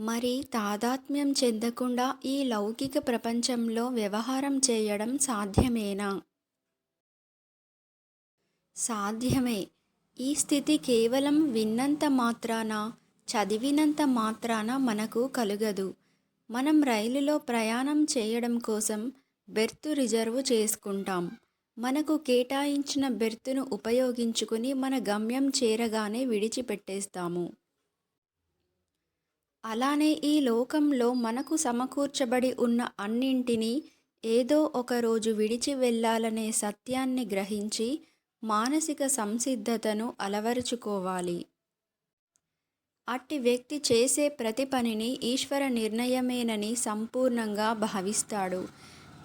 మరి తాదాత్మ్యం చెందకుండా ఈ లౌకిక ప్రపంచంలో వ్యవహారం చేయడం సాధ్యమేనా? సాధ్యమే. ఈ స్థితి కేవలం విన్నంత మాత్రాన చదివినంత మాత్రాన మనకు కలుగదు. మనం రైలులో ప్రయాణం చేయడం కోసం బెర్తు రిజర్వు చేసుకుంటాం. మనకు కేటాయించిన బెర్తును ఉపయోగించుకుని మన గమ్యం చేరగానే విడిచిపెట్టేస్తాము. అలానే ఈ లోకంలో మనకు సమకూర్చబడి ఉన్న అన్నింటినీ ఏదో ఒక రోజు విడిచి వెళ్ళాలనే సత్యాన్ని గ్రహించి మానసిక సంసిద్ధతను అలవరుచుకోవాలి. అట్టి వ్యక్తి చేసే ప్రతి పనిని ఈశ్వర నిర్ణయమేనని సంపూర్ణంగా భావిస్తాడు.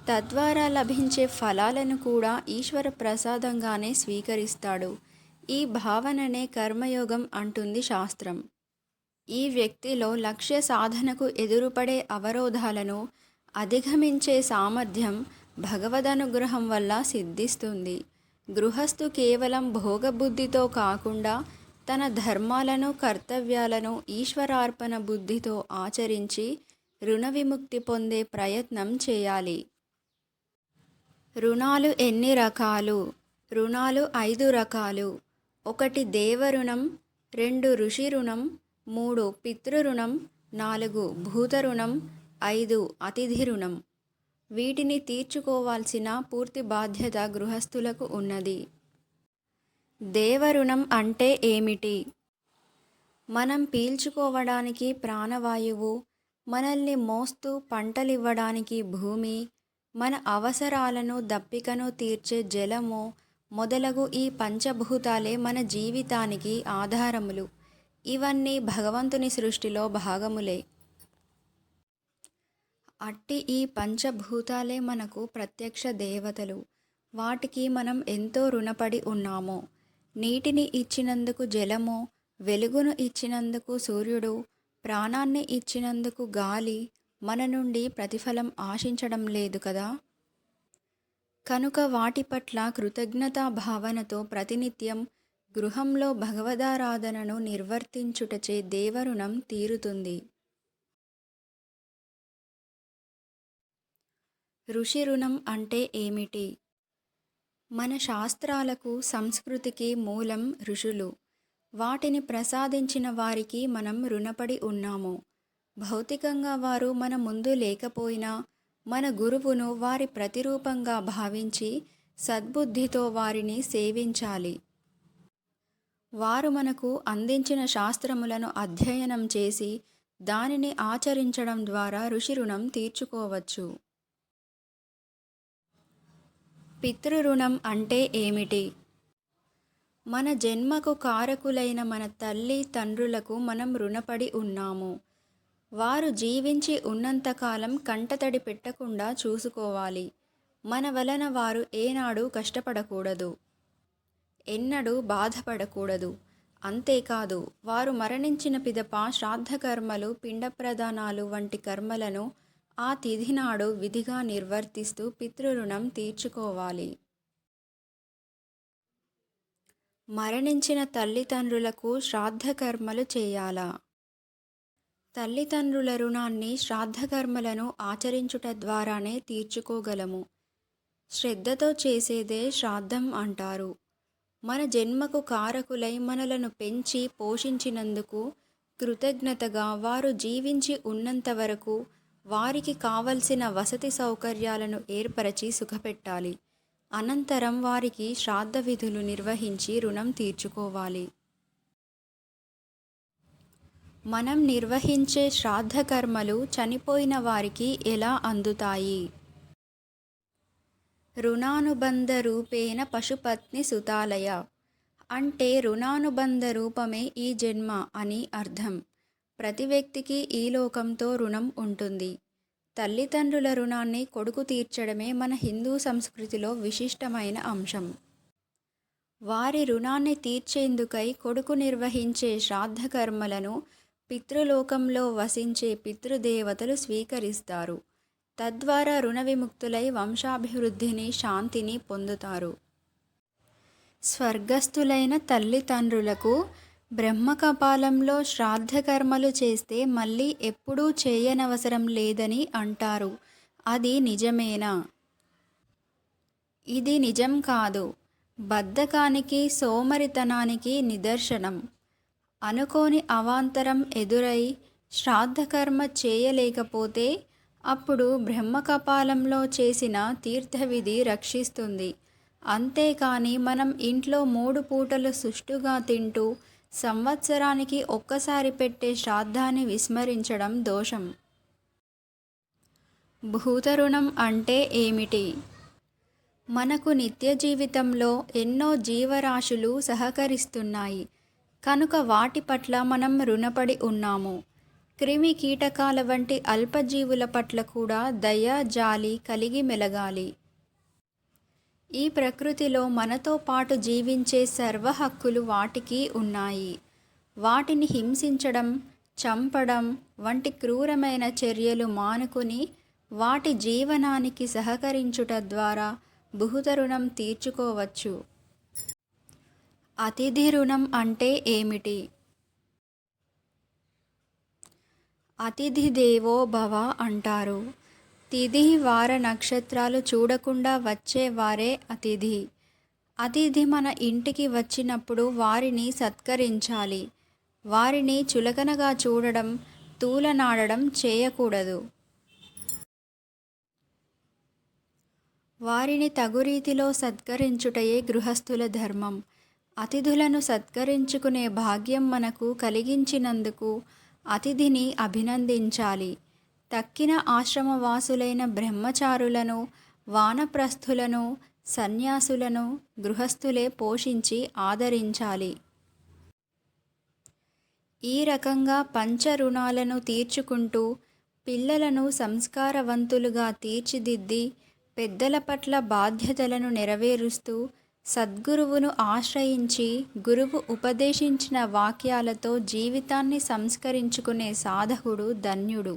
తద్వారా లభించే ఫలాలను కూడా ఈశ్వర ప్రసాదంగానే స్వీకరిస్తాడు. ఈ భావననే కర్మయోగం అంటుంది శాస్త్రం. ఈ వ్యక్తిలో లక్ష్య సాధనకు ఎదురుపడే అవరోధాలను అధిగమించే సామర్థ్యం భగవదనుగ్రహం వల్ల సిద్ధిస్తుంది. గృహస్థు కేవలం భోగబుద్ధితో కాకుండా తన ధర్మాలను కర్తవ్యాలను ఈశ్వరార్పణ బుద్ధితో ఆచరించి రుణ విముక్తి పొందే ప్రయత్నం చేయాలి. రుణాలు ఎన్ని రకాలు? రుణాలు ఐదు రకాలు. ఒకటి దేవరుణం రెండు ఋషి రుణం మూడు పితృరుణం నాలుగు భూత రుణం ఐదు అతిథి రుణం. వీటిని తీర్చుకోవాల్సిన పూర్తి బాధ్యత గృహస్థులకు ఉన్నది. దేవరుణం అంటే ఏమిటి? మనం పీల్చుకోవడానికి ప్రాణవాయువు మనల్ని మోస్తూ పంటలివ్వడానికి భూమి మన అవసరాలను దప్పికను తీర్చే జలము మొదలగు ఈ పంచభూతాలే మన జీవితానికి ఆధారములు. ఇవన్నీ భగవంతుని సృష్టిలో భాగములే. అట్టి ఈ పంచభూతాలే మనకు ప్రత్యక్ష దేవతలు. వాటికి మనం ఎంతో రుణపడి ఉన్నాము. నీటిని ఇచ్చినందుకు జలము వెలుగును ఇచ్చినందుకు సూర్యుడు ప్రాణాన్ని ఇచ్చినందుకు గాలి మన నుండి ప్రతిఫలం ఆశించడం లేదు కదా? కనుక వాటి పట్ల కృతజ్ఞతా భావనతో ప్రతినిత్యం గృహంలో భగవదారాధనను నిర్వర్తించుటచే దేవరుణం తీరుతుంది. ఋషి రుణం అంటే ఏమిటి? మన శాస్త్రాలకు సంస్కృతికి మూలం ఋషులు. వాటిని ప్రసాదించిన వారికి మనం రుణపడి ఉన్నాము. భౌతికంగా వారు మన ముందు లేకపోయినా మన గురువును వారి ప్రతిరూపంగా భావించి సద్బుద్ధితో వారిని సేవించాలి. వారు మనకు అందించిన శాస్త్రములను అధ్యయనం చేసి దానిని ఆచరించడం ద్వారా ఋషి రుణం తీర్చుకోవచ్చు. పితృరుణం అంటే ఏమిటి? మన జన్మకు కారకులైన మన తల్లి తండ్రులకు మనం రుణపడి ఉన్నాము. వారు జీవించి ఉన్నంతకాలం కంటతడి పెట్టకుండా చూసుకోవాలి. మన వలన వారు ఏనాడు కష్టపడకూడదు. ఎన్నడూ బాధపడకూడదు. అంతేకాదు వారు మరణించిన పిదప శ్రాద్ధకర్మలు పిండ ప్రదానాలు వంటి కర్మలను ఆ తిథి నాడు విధిగా నిర్వర్తిస్తూ పితృరుణం తీర్చుకోవాలి. మరణించిన తల్లిదండ్రులకు శ్రాద్ధ కర్మలు చేయాలా. తల్లిదండ్రుల రుణాన్ని శ్రాద్ధకర్మలను ఆచరించుట ద్వారానే తీర్చుకోగలము. శ్రద్ధతో చేసేదే శ్రాద్ధం అంటారు. మన జన్మకు కారకులై మనలను పెంచి పోషించినందుకు కృతజ్ఞతగా వారు జీవించి ఉన్నంత వరకు వారికి కావలసిన వసతి సౌకర్యాలను ఏర్పరచి సుఖపెట్టాలి. అనంతరం వారికి శ్రాద్ధ విధులు నిర్వహించి రుణం తీర్చుకోవాలి. మనం నిర్వహించే శ్రాద్ధ కర్మలు చనిపోయిన వారికి ఎలా అందుతాయి? రుణానుబంధ రూపేణ పశుపత్ని సుతాలయ. అంటే రుణానుబంధ రూపమే ఈ జన్మ అని అర్థం. ప్రతి వ్యక్తికి ఈ లోకంతో రుణం ఉంటుంది. తల్లిదండ్రుల రుణాన్ని కొడుకు తీర్చడమే మన హిందూ సంస్కృతిలో విశిష్టమైన అంశం. వారి రుణాన్ని తీర్చేందుకై కొడుకు నిర్వహించే శ్రాద్ధ కర్మలను పితృలోకంలో వసించే పితృదేవతలు స్వీకరిస్తారు. తద్వారా రుణ విముక్తులై వంశాభివృద్ధిని శాంతిని పొందుతారు. స్వర్గస్థులైన తల్లిదండ్రులకు బ్రహ్మకపాలంలో శ్రాద్ధకర్మలు చేస్తే మళ్ళీ ఎప్పుడూ చేయనవసరం లేదని అంటారు. అది నిజమేనా? ఇది నిజం కాదు. బద్ధకానికి సోమరితనానికి నిదర్శనం. అనుకోని అవాంతరం ఎదురై శ్రాద్ధకర్మ చేయలేకపోతే అప్పుడు బ్రహ్మకపాలంలో చేసిన తీర్థవిధి రక్షిస్తుంది. అంతేకాని మనం ఇంట్లో మూడు పూటలు సుష్టుగా తింటూ సంవత్సరానికి ఒక్కసారి పెట్టే శ్రాద్ధాన్ని విస్మరించడం దోషం. భూతరుణం అంటే ఏమిటి? మనకు నిత్య జీవితంలో ఎన్నో జీవరాశులు సహకరిస్తున్నాయి. కనుక వాటి పట్ల మనం రుణపడి ఉన్నాము. క్రిమి కీటకాల వంటి అల్పజీవుల పట్ల కూడా దయ జాలి కలిగి మెలగాలి. ఈ ప్రకృతిలో మనతో పాటు జీవించే సర్వ హక్కులు వాటికి ఉన్నాయి. వాటిని హింసించడం చంపడం వంటి క్రూరమైన చర్యలు మానుకుని వాటి జీవనానికి సహకరించుట ద్వారా భూత రుణం తీర్చుకోవచ్చు. అతిథి రుణం అంటే ఏమిటి? అతిథి దేవో భవ అంటారు. తిథి వార నక్షత్రాలు చూడకుండా వచ్చేవారే అతిథి. అతిథి మన ఇంటికి వచ్చినప్పుడు వారిని సత్కరించాలి. వారిని చులకనగా చూడడం తూలనాడడం చేయకూడదు. వారిని తగురీతిలో సత్కరించుటయే గృహస్థుల ధర్మం. అతిథులను సత్కరించుకునే భాగ్యం మనకు కలిగించినందుకు అతిథిని అభినందించాలి. తక్కిన ఆశ్రమవాసులైన బ్రహ్మచారులను వానప్రస్థులను సన్యాసులను గృహస్థులే పోషించి ఆదరించాలి. ఈ రకంగా పంచ రుణాలను తీర్చుకుంటూ పిల్లలను సంస్కారవంతులుగా తీర్చిదిద్ది పెద్దల పట్ల బాధ్యతలను నెరవేరుస్తూ సద్గురువును ఆశ్రయించి గురువు ఉపదేశించిన వాక్యాలతో జీవితాన్ని సంస్కరించుకునే సాధకుడు ధన్యుడు.